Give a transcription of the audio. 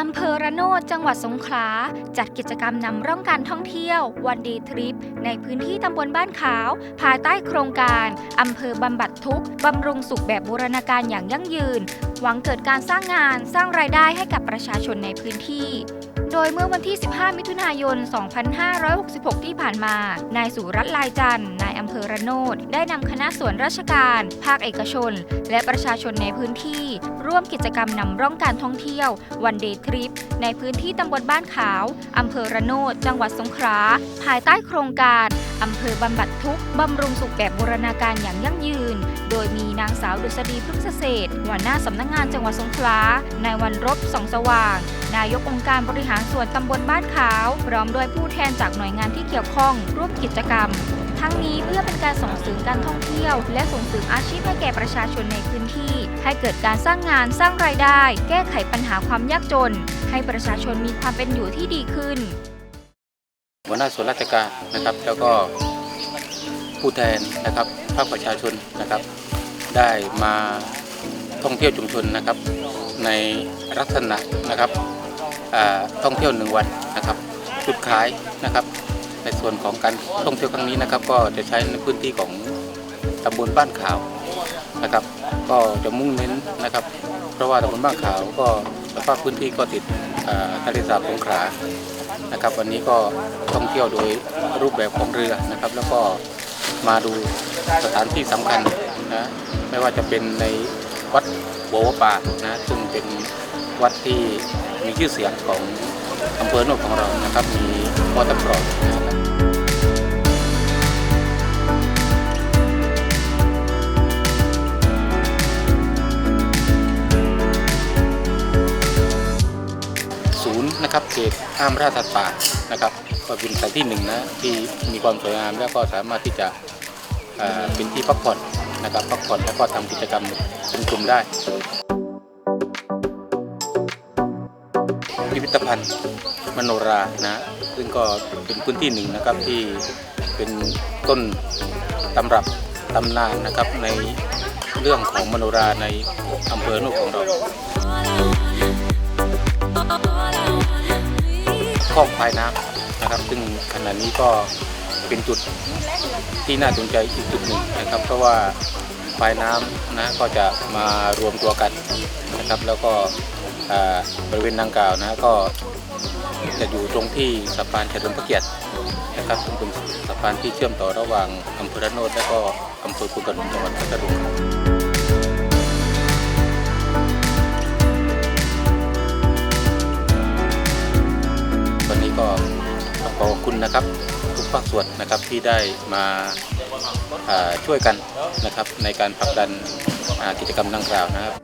อำเภอระโนดจังหวัดสงขลา จัดกิจกรรมนำร่องการท่องเที่ยว วันดีทริป ในพื้นที่ตำบลบ้านขาว ภายใต้โครงการอำเภอบำบัดทุกข์บำรุงสุขแบบบูรณาการอย่างยั่งยืน หวังเกิดการสร้างงานสร้างรายได้ให้กับประชาชนในพื้นที่ โดยเมื่อวันที่ 15 มิถุนายน 2566 ที่ผ่านมา นายสุรัตน์ลายจันทร์นายอำเภอระโนด ได้นำคณะส่วนราชการ ภาคเอกชน และประชาชนในพื้นที่ ร่วมกิจกรรมนำร่องการท่องเที่ยววันเดย์ทริป ในพื้นที่ตำบลบ้านขาว อำเภอระโนด จังหวัดสงขลา ภายใต้โครงการ อำเภอบำบัดทุกบำรุงสุขแบบบูรณาการอย่างยั่งยืน โดยมีนางสาวดุษฎีพฤกษเศรษฐ์หัวหน้าสำนักงงานจังหวัดสงขลา นายวันรบสองสว่าง นายกองค์การบริหารส่วนตำบลบ้านขาว พร้อมด้วยผู้แทนจากหน่วยงานที่เกี่ยวข้อง ร่วมกิจกรรม ทั้งนี้เพื่อเป็นการส่งเสริมการท่องเที่ยว และส่งเสริมอาชีพให้แก่ประชาชนในพื้นที่ ให้เกิดการสร้างงานสร้างรายได้ แก้ไขปัญหาความยากจน ให้ประชาชนมีความเป็นอยู่ที่ดีขึ้น หัวหน้าส่วนราชการนะครับ แล้วก็ผู้แทนนะครับภาคประชาชนนะครับ ได้มาท่องเที่ยวชุมชนนะครับ ในลักษณะนะครับท่องเที่ยวหนึ่งวันนะครับจุดขายนะครับ ในส่วนของการท่องเที่ยวครั้งนี้นะครับ ก็จะใช้ในพื้นที่ของตำบลบ้านขาวนะครับ ก็จะมุ่งเน้นนะครับ เพราะว่าตำบลบ้านขาวก็สภาพพื้นที่ก็ติดอ่าทะเลสาบสงขลา นะครับ วันนี้ก็ท่องเที่ยวโดยรูปแบบของเรือนะครับ แล้วก็มาดูสถานที่สำคัญนะไม่ว่าจะเป็นในวัดหัวป่านะซึ่งเป็นวัดที่มีชื่อเสียงของอำเภอโนนของเรานะครับ มีวัดตะกรอบนะครับ นะครับเขตห้ามล่าสัตว์ป่านะครับก็เป็นสถานที่หนึ่งนะที่มีความสวยงามแล้วก็สามารถที่จะเป็นที่พักผ่อนนะครับพักผ่อนแล้วก็ทำกิจกรรมเป็นกลุ่มได้พิพิธภัณฑ์มโนรานะซึ่งก็เป็นพื้นที่หนึ่งนะครับที่เป็นต้นตำรับตำนานนะครับในเรื่องของมโนราในอำเภอโนุของเรา คลองพายน้ำนะครับ ซึ่งขณะนี้ก็เป็นจุดที่น่าสนใจอีกจุดหนึ่งนะครับ เพราะว่าพายน้ำนะก็จะมารวมตัวกันนะครับ แล้วก็บริเวณดังกล่าวนะก็จะอยู่ตรงที่สะพานเฉลิมพระเกียรตินะครับซึ่งเป็นสะพานที่เชื่อมต่อระหว่างอำเภอระโนดและก็อำเภอปุกระดุมจังหวัดพัทลุงวัน คุณนะครับทุกภาคส่วนนะครับที่ได้มาช่วยกันนะครับในการผลักดันกิจกรรมดังกล่าวนะครับ